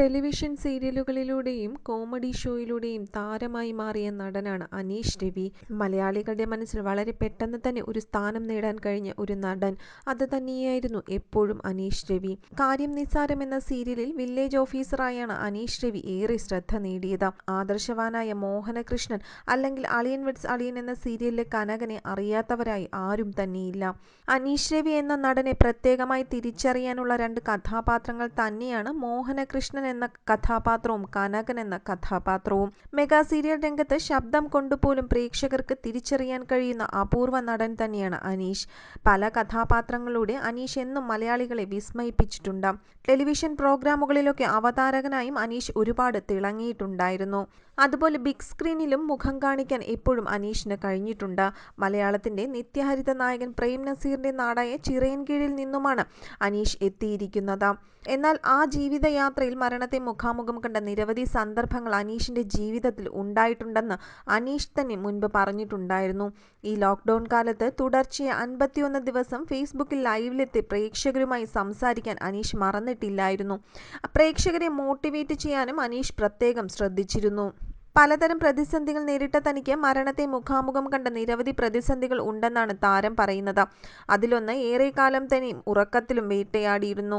Television സീരിയലുകളിലൂടെയും comedy ഷോയിലൂടെയും താരമായി മാറിയ നടനാണ് അനീഷ് രവി. മലയാളികളുടെ മനസ്സിൽ വളരെ പെട്ടെന്ന് തന്നെ ഒരു സ്ഥാനം നേടാൻ കഴിഞ്ഞ ഒരു നടൻ അത് തന്നെയായിരുന്നു എപ്പോഴും അനീഷ് രവി. കാര്യം നിസ്സാരം എന്ന സീരിയലിൽ വില്ലേജ് ഓഫീസറായാണ് അനീഷ് രവി ഏറെ ശ്രദ്ധ നേടിയത്. ആദർശവാനായ മോഹനകൃഷ്ണൻ അല്ലെങ്കിൽ അളിയൻ വെഡ്സ് അളിയൻ എന്ന സീരിയലിലെ കനകനെ അറിയാത്തവരായി ആരും തന്നെയില്ല. അനീഷ് രവി എന്ന നടനെ പ്രത്യേകമായി തിരിച്ചറിയാനുള്ള രണ്ട് കഥാപാത്രങ്ങൾ തന്നെയാണ് മോഹനകൃഷ്ണൻ എന്ന കഥാപാത്രവും കനകൻ എന്ന കഥാപാത്രവും മെഗാ സീരിയൽ രംഗത്ത് ശബ്ദം കൊണ്ടുപോലും പ്രേക്ഷകർക്ക് തിരിച്ചറിയാൻ കഴിയുന്ന അപൂർവ നടൻ തന്നെയാണ് അനീഷ്. പല കഥാപാത്രങ്ങളിലൂടെ അനീഷ് എന്നും മലയാളികളെ വിസ്മയിപ്പിച്ചിട്ടുണ്ട്. ടെലിവിഷൻ പ്രോഗ്രാമുകളിലൊക്കെ അവതാരകനായും അനീഷ് ഒരുപാട് തിളങ്ങിയിട്ടുണ്ടായിരുന്നു. അതുപോലെ ബിഗ് സ്ക്രീനിലും മുഖം കാണിക്കാൻ എപ്പോഴും അനീഷിന് കഴിഞ്ഞിട്ടുണ്ട്. മലയാളത്തിന്റെ നിത്യഹരിത നായകൻ പ്രേം നസീറിന്റെ നാടായ ചിറയൻകീഴിൽ നിന്നുമാണ് അനീഷ് എത്തിയിരിക്കുന്നത്. എന്നാൽ ആ ജീവിതയാത്രയിൽ മരണത്തെ മുഖാമുഖം കണ്ട നിരവധി സന്ദർഭങ്ങൾ അനീഷിന്റെ ജീവിതത്തിൽ ഉണ്ടായിട്ടുണ്ടെന്ന് അനീഷ് തന്നെ മുൻപ് പറഞ്ഞിട്ടുണ്ടായിരുന്നു. ഈ ലോക്ക്ഡൗൺ കാലത്ത് തുടർച്ചയായി അൻപത്തിയൊന്ന് ദിവസം ഫേസ്ബുക്കിൽ ലൈവിലെത്തി പ്രേക്ഷകരുമായി സംസാരിക്കാൻ അനീഷ് മറന്നിട്ടില്ലായിരുന്നു. പ്രേക്ഷകരെ മോട്ടിവേറ്റ് ചെയ്യാനും അനീഷ് പ്രത്യേകം ശ്രദ്ധിച്ചിരുന്നു. പലതരം പ്രതിസന്ധികൾ നേരിട്ട തനിക്ക് മരണത്തെ മുഖാമുഖം കണ്ട നിരവധി പ്രതിസന്ധികൾ ഉണ്ടെന്നാണ് താരം പറയുന്നത്. അതിലൊന്ന് ഏറെക്കാലം തന്നെ ഉറക്കത്തിലും വേട്ടയാടിയിരുന്നു.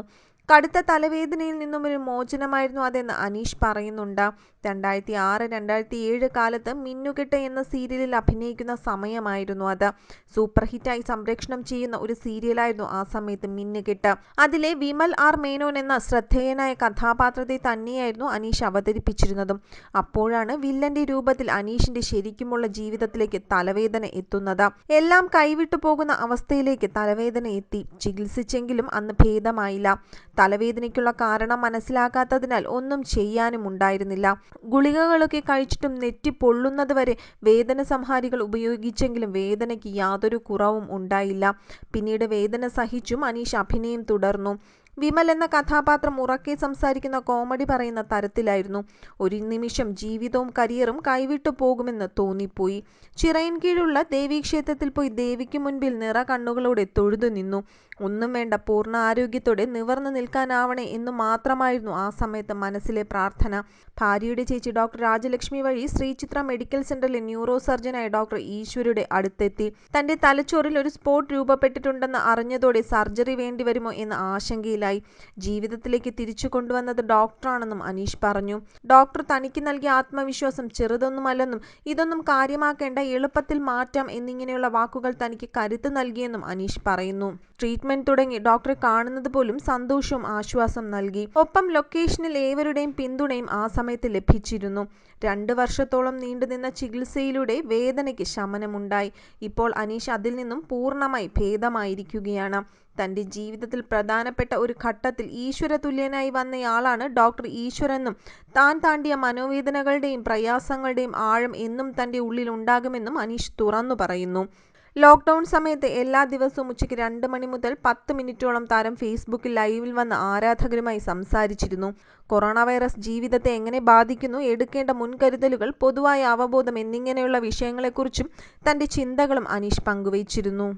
കടുത്ത തലവേദനയിൽ നിന്നും ഒരു മോചനമായിരുന്നു അതെന്ന് അനീഷ് പറയുന്നുണ്ട്. രണ്ടായിരത്തി ആറ് രണ്ടായിരത്തി ഏഴ് കാലത്ത് മിന്നുകെട്ട് എന്ന സീരിയലിൽ അഭിനയിക്കുന്ന സമയമായിരുന്നു അത്. സൂപ്പർ ഹിറ്റായി സംപ്രേക്ഷണം ചെയ്യുന്ന ഒരു സീരിയലായിരുന്നു ആ സമയത്ത് മിന്നുകെട്ട്. അതിലെ വിമൽ ആർ മേനോൻ എന്ന ശ്രദ്ധേയനായ കഥാപാത്രത്തെ തന്നെയായിരുന്നു അനീഷ് അവതരിപ്പിച്ചിരുന്നതും. അപ്പോഴാണ് വില്ലന്റെ രൂപത്തിൽ അനീഷിന്റെ ശരിക്കുമുള്ള ജീവിതത്തിലേക്ക് തലവേദന എത്തുന്നത്. എല്ലാം കൈവിട്ടു പോകുന്ന അവസ്ഥയിലേക്ക് തലവേദന എത്തി. ചികിത്സിച്ചെങ്കിലും അന്ന് ഭേദമായില്ല. തലവേദനയ്ക്കുള്ള കാരണം മനസ്സിലാക്കാത്തതിനാൽ ഒന്നും ചെയ്യാനും ഉണ്ടായിരുന്നില്ല ഗുളികകളൊക്കെ കഴിച്ചിട്ടും നെറ്റി പൊള്ളുന്നതുവരെ വേദന സംഹാരികൾ ഉപയോഗിച്ചെങ്കിലും വേദനയ്ക്ക് യാതൊരു കുറവും ഉണ്ടായില്ല. പിന്നീട് വേദന സഹിച്ചും അനീഷ് അഭിനയം തുടർന്നു. വിമൽ എന്ന കഥാപാത്രം ഉറക്കെ സംസാരിക്കുന്ന കോമഡി പറയുന്ന തരത്തിലായിരുന്നു. ഒരു നിമിഷം ജീവിതവും കരിയറും കൈവിട്ടു പോകുമെന്ന് തോന്നിപ്പോയി. ചിറയിൻ കീഴുള്ള ദേവീക്ഷേത്രത്തിൽ പോയി ദേവിക്ക് മുൻപിൽ നിറ കണ്ണുകളോടെ തൊഴുതു നിന്നു. ഒന്നും വേണ്ട പൂർണ ആരോഗ്യത്തോടെ നിവർന്നു നിൽക്കാനാവണേ എന്ന് മാത്രമായിരുന്നു ആ സമയത്ത് മനസ്സിലെ പ്രാർത്ഥന. ഭാര്യയുടെ ചേച്ചി ഡോക്ടർ രാജലക്ഷ്മി വഴി ശ്രീചിത്ര മെഡിക്കൽ സെന്ററിലെ ന്യൂറോ സർജനായ ഡോക്ടർ ഈശ്വരുടെ അടുത്തെത്തി. തന്റെ തലച്ചോറിൽ ഒരു സ്പോട്ട് രൂപപ്പെട്ടിട്ടുണ്ടെന്ന് അറിഞ്ഞതോടെ സർജറി വേണ്ടിവരുമോ എന്ന ആശങ്കയിലായി ജീവിതത്തിലേക്ക് തിരിച്ചു കൊണ്ടുവന്നത് ഡോക്ടറാണെന്നും അനീഷ് പറഞ്ഞു. ഡോക്ടർ തനിക്ക് നൽകിയ ആത്മവിശ്വാസം ചെറുതൊന്നുമല്ലെന്നും ഇതൊന്നും കാര്യമാക്കേണ്ട എളുപ്പത്തിൽ മാറ്റാം എന്നിങ്ങനെയുള്ള വാക്കുകൾ തനിക്ക് കരുത്ത് നൽകിയെന്നും അനീഷ് പറയുന്നു. ട്രീറ്റ്മെന്റ് തുടങ്ങി ഡോക്ടറെ കാണുന്നത് പോലും സന്തോഷവും ആശ്വാസം നൽകി. ഒപ്പം ലൊക്കേഷനിൽ ഏവരുടെയും പിന്തുണയും ആ സമയത്ത് ലഭിച്ചിരുന്നു. രണ്ട് വർഷത്തോളം നീണ്ടുനിന്ന ചികിത്സയിലൂടെ വേദനയ്ക്ക് ശമനമുണ്ടായി. ഇപ്പോൾ അനീഷ് അതിൽ നിന്നും പൂർണമായി ഭേദമായിരിക്കുകയാണ്. തന്റെ ജീവിതത്തിൽ പ്രധാനപ്പെട്ട ഒരു ഘട്ടത്തിൽ ഈശ്വര തുല്യനായി വന്നയാളാണ് ഡോക്ടർ ഈശ്വരെന്നും താൻ താണ്ടിയ മനോവേദനകളുടെയും പ്രയാസങ്ങളുടെയും ആഴം എന്നും തന്റെ ഉള്ളിൽ ഉണ്ടാകുമെന്നും അനീഷ് തുറന്നു പറയുന്നു. ലോക്ക്ഡൗൺ സമയത്ത് എല്ലാ ദിവസവും ഉച്ചയ്ക്ക് രണ്ട് മണി മുതൽ പത്ത് മിനിറ്റോളം താരം ഫേസ്ബുക്കിൽ ലൈവിൽ വന്ന് ആരാധകരുമായി സംസാരിച്ചിരുന്നു. കൊറോണ വൈറസ് ജീവിതത്തെ എങ്ങനെ ബാധിക്കുന്നു എടുക്കേണ്ട മുൻകരുതലുകൾ പൊതുവായ അവബോധം എന്നിങ്ങനെയുള്ള വിഷയങ്ങളെക്കുറിച്ചും തന്റെ ചിന്തകളും അനീഷ് പങ്കുവച്ചിരുന്നു.